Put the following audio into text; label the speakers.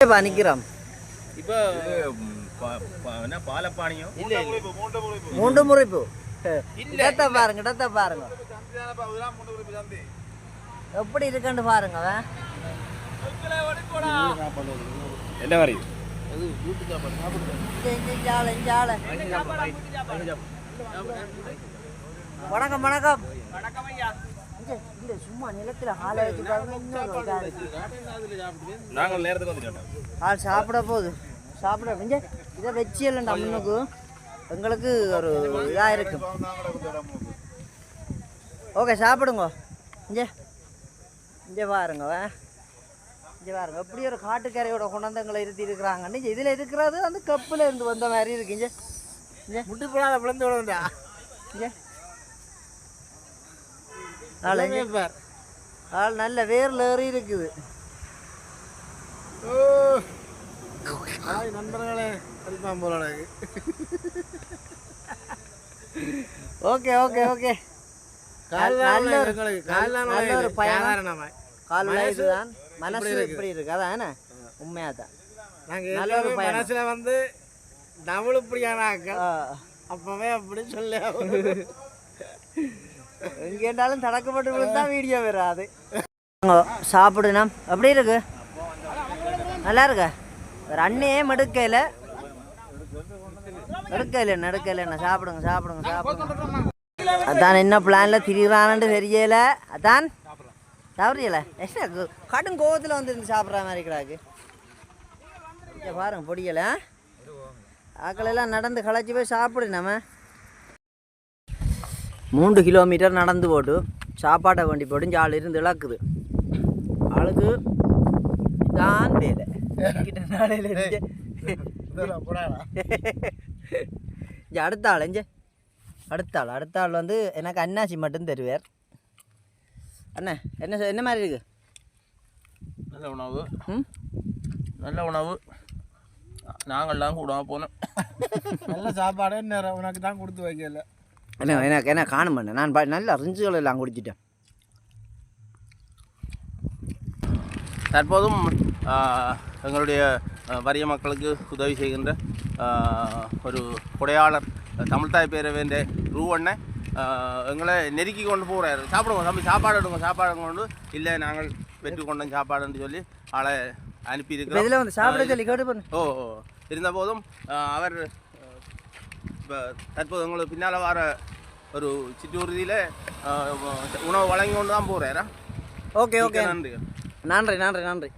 Speaker 1: இப்ப நிக்கிறோம்
Speaker 2: இப்போ ப- ப- என்ன பாலப்பாணியும்
Speaker 1: மூன்று முறைப்பு. இடத்த பாருங்க இடத்த எப்படி இருக்குன்னு.
Speaker 2: என்ன.
Speaker 1: வணக்கம் வணக்கம். இல்ல சும்மா நிலத்துல ஆளை இருக்கு.
Speaker 2: வந்து கேட்டோம்.
Speaker 1: ஆள் சாப்பிட போகுது. சாப்பிட இங்க இதை வச்சு இல்லைண்டா முன்னுக்கு. எங்களுக்கு ஒரு இதாக இருக்கும் ஓகே சாப்பிடுங்க. இங்கே இங்கே பாருங்க வா. இங்கே பாருங்க. எப்படி ஒரு காட்டுக்கரையோட குணந்தங்களை இருத்தி இருக்கிறாங்கன்னு இதில் இருக்கிறது அந்த கப்பில் இருந்து வந்த மாதிரி இருக்கு. இங்கே
Speaker 3: முட்டி போடாத பிளந்து விடுறா
Speaker 1: இங்கே. ஆள் நல்ல வேர்ல ஏறி இருக்குது.
Speaker 3: ஹாய் நண்பர்களே அடிப்பான் போல
Speaker 1: ஓகே ஓகே ஓகே.
Speaker 3: கால்
Speaker 1: நல்ல ஒரு- பயணம். இதுதான். மனசு
Speaker 3: இப்படி இருக்கு.
Speaker 1: அதான் உண்மையாக தான்
Speaker 3: நாங்க
Speaker 1: நல்ல ஒரு.
Speaker 3: மனசுல வந்து இப்படியான
Speaker 1: ஆ.
Speaker 3: அப்பவே அப்படி சொல்ல
Speaker 1: எங்கேண்டாலும் தடக்கப்பட்டு விழுந்தா வீடியோ வராது சாப்பிடுனா எப்படி இருக்கு? நல்லா இருக்கு? ஒரு அண்ணையே மடுக்கையில். எடுக்கையில நடுக்கையில என்ன? சாப்பிடுங்க சாப்பிடுங்க சாப்பிடுங்க. அதான் என்ன பிளான்ல திரிகிறான்னு தெரியல. அதான் சாப்பிட்றீங்கள என்ன கடும் கோவத்தில் வந்துருந்து சாப்பிட்ற மாதிரி கிடாக்கு பாருங்க பொடியலை ஆக்களெல்லாம் நடந்து களைச்சி போய் சாப்பிடு நம்ம. மூன்று கிலோமீட்டர் நடந்து போட்டு சாப்பாட்டை வண்டி போட்டு ஆள் இருந்து இழக்குது. ஆளுக்கு தான் வேலை. அடுத்த ஆள் இங்க. அடுத்த ஆள் அடுத்த ஆள் வந்து எனக்கு அன்னாசி மட்டும் தருவார். அண்ணா என்ன என்ன மாதிரி இருக்கு?
Speaker 2: நல்ல உணவு.
Speaker 1: ம்?
Speaker 2: நல்ல உணவு. நாங்கள்லாம் கூட போனோம்
Speaker 3: நல்ல சாப்பாடு நேரம் உனக்கு தான் கொடுத்து வைக்கல.
Speaker 1: என்ன எனக்கு என்ன காணும் பண்ண. நான் ப- நல்லா ரிஞ்சுகள் எல்லாம் குடிச்சிட்டேன்.
Speaker 2: தற்போதும் எங்களுடைய வறிய மக்களுக்கு உதவி செய்கின்ற ஒரு கொடையாளர் தமிழ்தாய் பேரவேந்த ரூவண்ணன் ஆ, எங்களை நெருக்கி கொண்டு போகிறாரு சாப்பிடுங்க தம்பி சாப்பாடு எடுங்க சாப்பாடு கொண்டு இல்லை நாங்கள் பெற்று கொண்டோம் சாப்பாடுன்னு சொல்லி ஆளை அனுப்பியிருக்கிறோம்.
Speaker 1: இதில் வந்து சாப்பிட சொல்லி கேட்டு பண்ணு
Speaker 2: ஓ. இருந்தபோதும் ஆ, அவர் இப்போ தற்போது உங்களுக்கு பின்னால் வர ஒரு சிற்றூர்தியில் உணவு வழங்கி கொண்டு தான் போகிறாரா
Speaker 1: ஓகே ஓகே.
Speaker 2: நன்றி
Speaker 1: நன்றி நன்றி நன்றி.